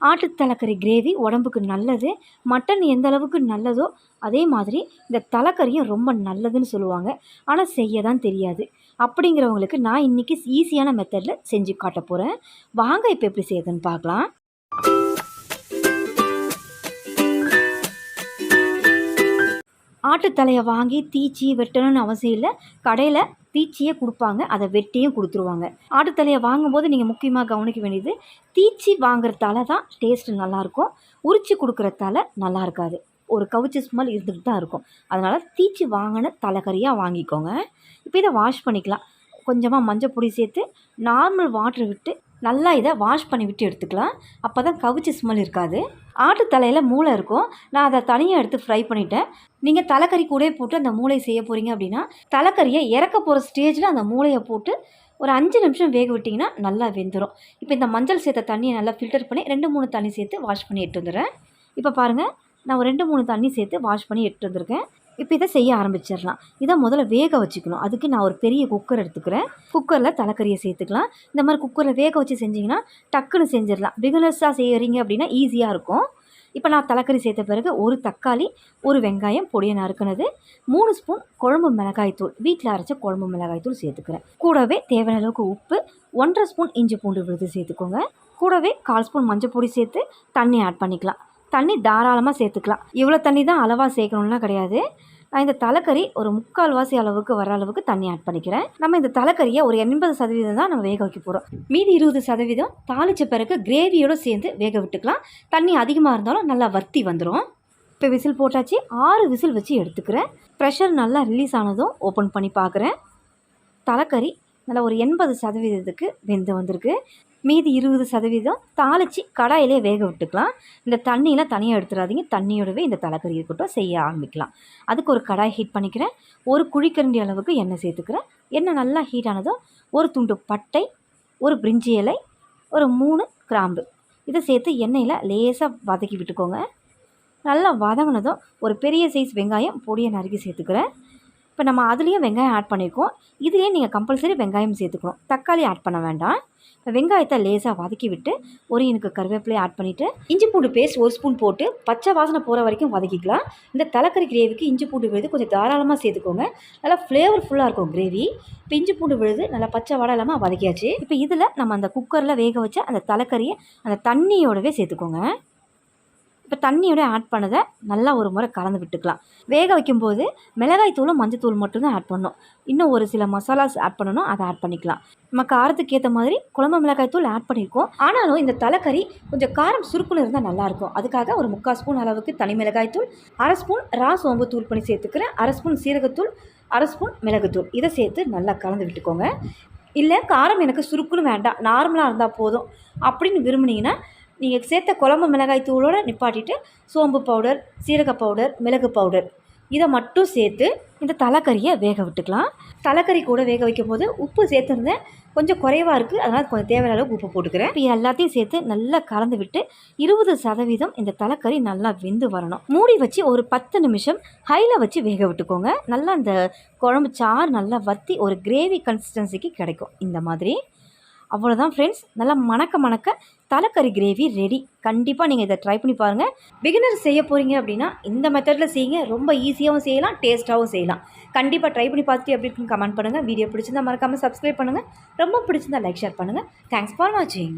ஆட்டு தலைக்கறி கிரேவி உடம்புக்கு நல்லது மட்டன் எந்த அளவுக்கு நல்லதோ அதே மாதிரி இந்த தலைக்கறியும் ரொம்ப நல்லதுன்னு சொல்லுவாங்க. ஆனால் செய்ய தான் தெரியாது. அப்படிங்கிறவங்களுக்கு நான் இன்றைக்கி ஈஸியான மெத்தடில் செஞ்சு காட்ட போகிறேன் வாங்க இப்போ எப்படி செய்யுதுன்னு பார்க்கலாம். ஆட்டுத்தலையை வாங்கி தீச்சி வெட்டணும்னு அவசியம் இல்லை. கடையில் தீச்சியே கொடுப்பாங்க. அதை வெட்டியும் கொடுத்துருவாங்க. ஆட்டுத்தலையை வாங்கும்போது நீங்கள் முக்கியமாக கவனிக்க வேண்டியது தீச்சி வாங்குற தலை தான் டேஸ்ட்டு நல்லாயிருக்கும் உரிச்சு கொடுக்குற தலை நல்லா இருக்காது. ஒரு கவுச்சி ஸ்மெல் இருந்துகிட்டு தான் இருக்கும். அதனால் தீச்சி வாங்கின தலைக்கறியாக வாங்கிக்கோங்க. இப்போ இதை வாஷ் பண்ணிக்கலாம். கொஞ்சமாக மஞ்சள் பொடி சேர்த்து நார்மல் வாட்டர் விட்டு நல்லா இதை வாஷ் பண்ணி விட்டு எடுத்துக்கலாம். அப்போ தான் கவிச்சி ஸ்மெல் இருக்காது. ஆட்டு தலையில் மூளை இருக்கும். நான் அதை தனியாக எடுத்து ஃப்ரை பண்ணிட்டேன். நீங்கள் தலைக்கறி கூட போட்டு அந்த மூளை செய்ய போகிறீங்க அப்படின்னா தலைக்கறியை இறக்க போகிற ஸ்டேஜில் அந்த மூளையை போட்டு ஒரு அஞ்சு நிமிஷம் வேக விட்டிங்கன்னா நல்லா வெந்துடும் இப்போ இந்த மஞ்சள் சேர்த்த தண்ணியை நல்லா ஃபில்டர் பண்ணி ரெண்டு மூணு தண்ணி சேர்த்து வாஷ் பண்ணி எடுத்து வந்துடுறேன். இப்போ பாருங்கள் நான் ஒரு ரெண்டு மூணு தண்ணி சேர்த்து வாஷ் பண்ணி எடுத்து வந்திருக்கேன். இப்போ இதை செய்ய ஆரம்பிச்சிடலாம். இதை முதல்ல வேக வச்சுக்கணும். அதுக்கு நான் ஒரு பெரிய குக்கர் எடுத்துக்கிறேன். குக்கரில் தலைக்கறியை சேர்த்துக்கலாம். இந்த மாதிரி குக்கரில் வேக வச்சு செஞ்சிங்கன்னா டக்குன்னு செஞ்சிடலாம். பிகினர்ஸாக செய்கிறீங்க அப்படின்னா ஈஸியாக இருக்கும். இப்போ நான் தலைக்கறி சேர்த்த பிறகு ஒரு தக்காளி ஒரு வெங்காயம் பொடியை நறுக்கினது மூணு ஸ்பூன் குழம்பு மிளகாய்த்தூள் வீட்டில் அரைச்ச குழம்பு மிளகாய்த்தூள் சேர்த்துக்கிறேன். கூடவே தேவையான அளவுக்கு உப்பு ஒன்றரை ஸ்பூன் இஞ்சி பூண்டு விழுது சேர்த்துக்கோங்க. கூடவே கால் ஸ்பூன் மஞ்சள் பொடி சேர்த்து தண்ணி ஆட் பண்ணிக்கலாம். தண்ணி தாராளமாக சேர்த்துக்கலாம். இவ்வளோ தண்ணி தான் அளவாக சேர்க்கணும்லாம் கிடையாது. நான் இந்த தலைக்கறி ஒரு முக்கால் வாசி அளவுக்கு வர அளவுக்கு தண்ணி ஆட் பண்ணிக்கிறேன். நம்ம இந்த தலைக்கறியை ஒரு எண்பது சதவீதம் தான் நம்ம வேக வைக்க போகிறோம் மீதி இருபது சதவீதம் தாளித்த பிறகு கிரேவியோடு சேர்ந்து வேக விட்டுக்கலாம். தண்ணி அதிகமாக இருந்தாலும் நல்லா வத்தி வந்துடும் இப்போ விசில் போட்டாச்சு. ஆறு விசில் வச்சு எடுத்துக்கிறேன். ப்ரெஷர் நல்லா ரிலீஸ் ஆனதும் ஓப்பன் பண்ணி பார்க்குறேன். தலைக்கறி நல்லா ஒரு எண்பது சதவீதத்துக்கு வெந்து வந்திருக்கு. மீதி இருபது சதவீதம் தாளித்து கடாயிலே வேக விட்டுக்கலாம். இந்த தண்ணியெலாம் தனியாக எடுத்துடாதீங்க தண்ணியோடவே இந்த தலைக்கறி இருக்கட்டும் செய்ய ஆரம்பிக்கலாம். அதுக்கு ஒரு கடாய் ஹீட் பண்ணிக்கிறேன். ஒரு குழிக்கரண்டி அளவுக்கு எண்ணெய் சேர்த்துக்கிறேன். எண்ணெய் நல்லா ஹீட் ஆனதும் ஒரு துண்டு பட்டை ஒரு பிரிஞ்சி இலை ஒரு மூணு கிராம்பு. இதை சேர்த்து எண்ணெயில் லேசாக வதக்கி விட்டுக்கோங்க. நல்லா வதங்கினதும் ஒரு பெரிய சைஸ் வெங்காயம் பொடியை நறுக்கி சேர்த்துக்கிறேன். இப்போ நம்ம அதுலேயும் வெங்காயம் ஆட் பண்ணியிருக்கோம். இதுலேயே நீங்கள் கம்பல்சரி வெங்காயம் சேர்த்துக்கணும். தக்காளி ஆட் பண்ண வேண்டாம். இப்போ வெங்காயத்தை லேசாக வதக்கி விட்டு ஒரு எனக்கு கருவேப்பிலையை ஆட் பண்ணிவிட்டு இஞ்சி பூண்டு பேஸ்ட் ஒரு ஸ்பூன் போட்டு பச்சை வாசனை போகிற வரைக்கும் வதக்கிக்கலாம். இந்த தலைக்கறி கிரேவிக்கு இஞ்சி பூண்டு விழுது கொஞ்சம் தாராளமாக சேர்த்துக்கோங்க. நல்லா ஃப்ளேவர்ஃபுல்லாக இருக்கும் கிரேவி இப்போ இஞ்சி பூண்டு விழுது நல்லா பச்சை வடை இல்லாமல் வதக்கியாச்சு. இப்போ இதில் நம்ம அந்த குக்கரில் வேக வச்ச அந்த தலைக்கறியை அந்த தண்ணியோடவே சேர்த்துக்கோங்க. இப்போ தண்ணியோட ஆட் பண்ணதை நல்லா ஒரு முறை கலந்து விட்டுக்கலாம். வேக வைக்கும்போது மிளகாய் தூளும் மஞ்சள் தூள் மட்டும்தான் ஆட் பண்ணணும். இன்னும் ஒரு சில மசாலாஸ் ஆட் பண்ணணும் அதை ஆட் பண்ணிக்கலாம். நம்ம காரத்துக்கு ஏற்ற மாதிரி குழம்பு மிளகாய் தூள் ஆட் பண்ணியிருக்கோம் ஆனாலும் இந்த தலைக்கறி கொஞ்சம் காரம் சுருக்குன்னு இருந்தால் நல்லாயிருக்கும் அதுக்காக ஒரு முக்கால் ஸ்பூன் அளவுக்கு தனி மிளகாய் தூள் அரை ஸ்பூன் ரா சோம்பு தூள் பண்ணி சேர்த்துக்கிறேன். அரை ஸ்பூன் சீரகத்தூள் அரை ஸ்பூன் மிளகுத்தூள் இதை சேர்த்து நல்லா கலந்து விட்டுக்கோங்க. இல்லை காரம் எனக்கு சுருக்குன்னு வேண்டாம். நார்மலாக இருந்தால் போதும். அப்படின்னு விரும்புனீங்கன்னா நீங்கள் சேர்த்த குழம்பு மிளகாய் தூளோடு நிப்பாட்டிட்டு சோம்பு பவுடர் சீரக பவுடர் மிளகு பவுடர். இதை மட்டும் சேர்த்து இந்த தலைக்கறியை வேக விட்டுக்கலாம். தலைக்கறி கூட வேக வைக்கும் போது உப்பு சேர்த்துருந்தேன் கொஞ்சம் குறைவாக இருக்குது அதனால் கொஞ்சம் தேவையான அளவுக்கு உப்பு போட்டுக்கிறேன். இப்போ எல்லாத்தையும் சேர்த்து நல்லா கலந்து விட்டு இருபது சதவீதம் இந்த தலைக்கறி நல்லா வெந்து வரணும். மூடி வச்சு ஒரு பத்து நிமிஷம் ஹையில் வச்சு வேக விட்டுக்கோங்க. நல்லா அந்த குழம்பு சாறு நல்லா வற்றி ஒரு கிரேவி கன்சிஸ்டன்சிக்கு கிடைக்கும். இந்த மாதிரி அவ்வளோதான் ஃப்ரெண்ட்ஸ் நல்லா மணக்க மணக்க தலைக்கறி கிரேவி ரெடி கண்டிப்பாக நீங்கள் இதை ட்ரை பண்ணி பாருங்கள் பிகினர் செய்ய போகிறீங்க அப்படின்னா இந்த மெத்தடில் செய்யுங்க. ரொம்ப ஈஸியாகவும் செய்யலாம் டேஸ்ட்டாகவும் செய்யலாம். கண்டிப்பாக ட்ரை பண்ணி பார்த்துட்டு எப்படி இருக்குன்னு கமெண்ட் பண்ணுங்கள் வீடியோ பிடிச்சிருந்தா மறக்காமல் சப்ஸ்கிரைப் பண்ணுங்கள் ரொம்ப பிடிச்சிருந்தா லைக் ஷேர் பண்ணுங்கள் தேங்க்ஸ் ஃபார் வாட்சிங்